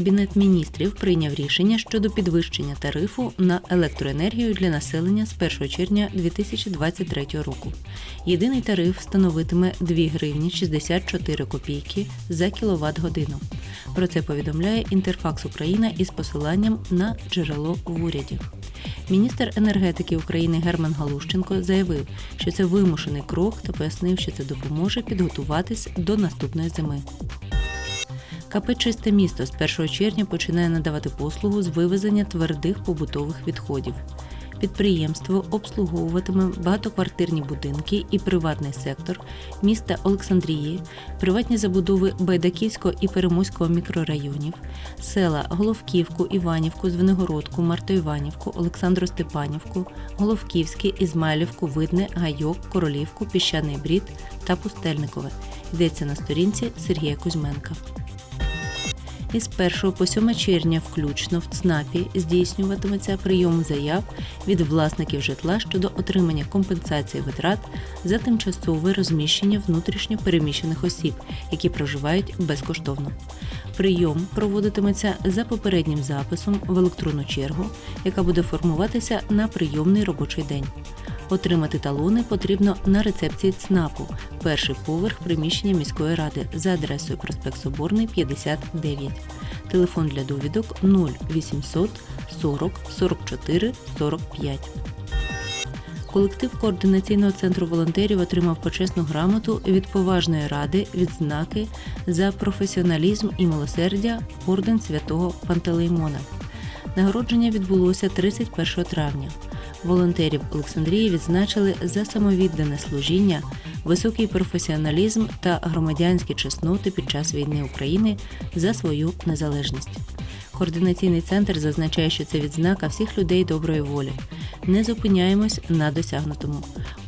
Кабінет міністрів прийняв рішення щодо підвищення тарифу на електроенергію для населення з 1 червня 2023 року. Єдиний тариф становитиме 2 гривні 64 копійки за кіловат годину. Про це повідомляє Інтерфакс Україна із посиланням на джерело в уряді. Міністр енергетики України Герман Галущенко заявив, що це вимушений крок та пояснив, що це допоможе підготуватись до наступної зими. КП Чисте місто з 1 червня починає надавати послугу з вивезення твердих побутових відходів. Підприємство обслуговуватиме багатоквартирні будинки і приватний сектор міста Олександрії, приватні забудови Байдаківського і Перемозького мікрорайонів, села Головківку, Іванівку, Звенигородку, Мартоіванівку, Олександростепанівку, Головківське, Ізмайлівку, Видне, Гайок, Королівку, Піщаний Брід та Пустельникове. Йдеться на сторінці Сергія Кузьменка. Із 1 по 7 червня включно в ЦНАПі здійснюватиметься прийом заяв від власників житла щодо отримання компенсації витрат за тимчасове розміщення внутрішньо переміщених осіб, які проживають безкоштовно. Прийом проводитиметься за попереднім записом в електронну чергу, яка буде формуватися на прийомний робочий день. Отримати талони потрібно на рецепції ЦНАПу, перший поверх приміщення міської ради за адресою проспект Соборний 59. Телефон для довідок 0800 40 44 45. Колектив координаційного центру волонтерів отримав почесну грамоту від поважної ради відзнаки за професіоналізм і милосердя орден святого Пантелеймона. Нагородження відбулося 31 травня. Волонтерів Олександрії відзначили за самовіддане служіння, високий професіоналізм та громадянські чесноти під час війни України за свою незалежність. Координаційний центр зазначає, що це відзнака всіх людей доброї волі. Не зупиняємось на досягнутому.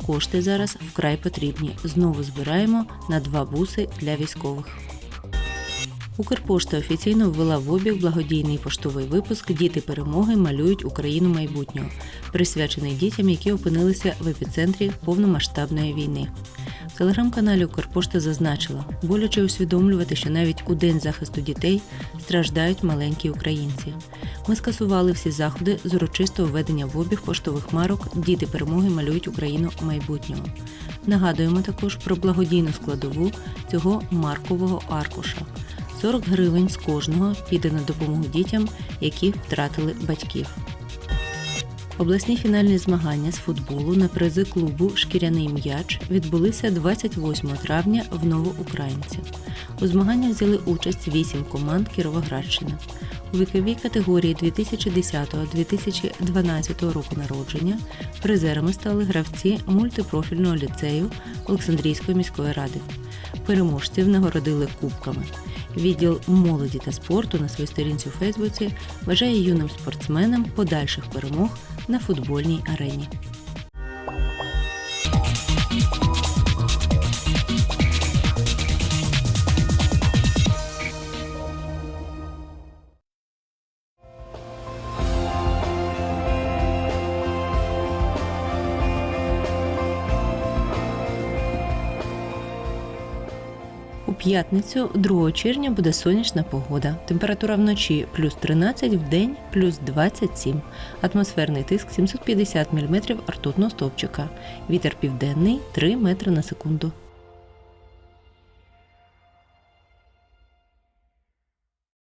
Кошти зараз вкрай потрібні. Знову збираємо на два буси для військових. Укрпошта офіційно ввела в обіг благодійний поштовий випуск Діти перемоги малюють Україну майбутнього, присвячений дітям, які опинилися в епіцентрі повномасштабної війни. В телеграм-каналі Укрпошта зазначила, боляче усвідомлювати, що навіть у день захисту дітей страждають маленькі українці. Ми скасували всі заходи з урочистого введення в обіг поштових марок Діти перемоги малюють Україну майбутнього. Нагадуємо також про благодійну складову цього маркового аркуша. 40 гривень з кожного піде на допомогу дітям, які втратили батьків. Обласні фінальні змагання з футболу на призи клубу Шкіряний м'яч відбулися 28 травня в Новоукраїнці. У змаганнях взяли участь 8 команд Кіровоградщини. Віковій категорії 2010-2012 року народження призерами стали гравці мультипрофільного ліцею Олександрійської міської ради. Переможців нагородили кубками. Відділ молоді та спорту на своїй сторінці у Фейсбуці бажає юним спортсменам подальших перемог на футбольній арені. У п'ятницю 2 червня буде сонячна погода. Температура вночі плюс 13, в день плюс 27. Атмосферний тиск 750 мм ртутного стовпчика. Вітер південний 3 метри на секунду.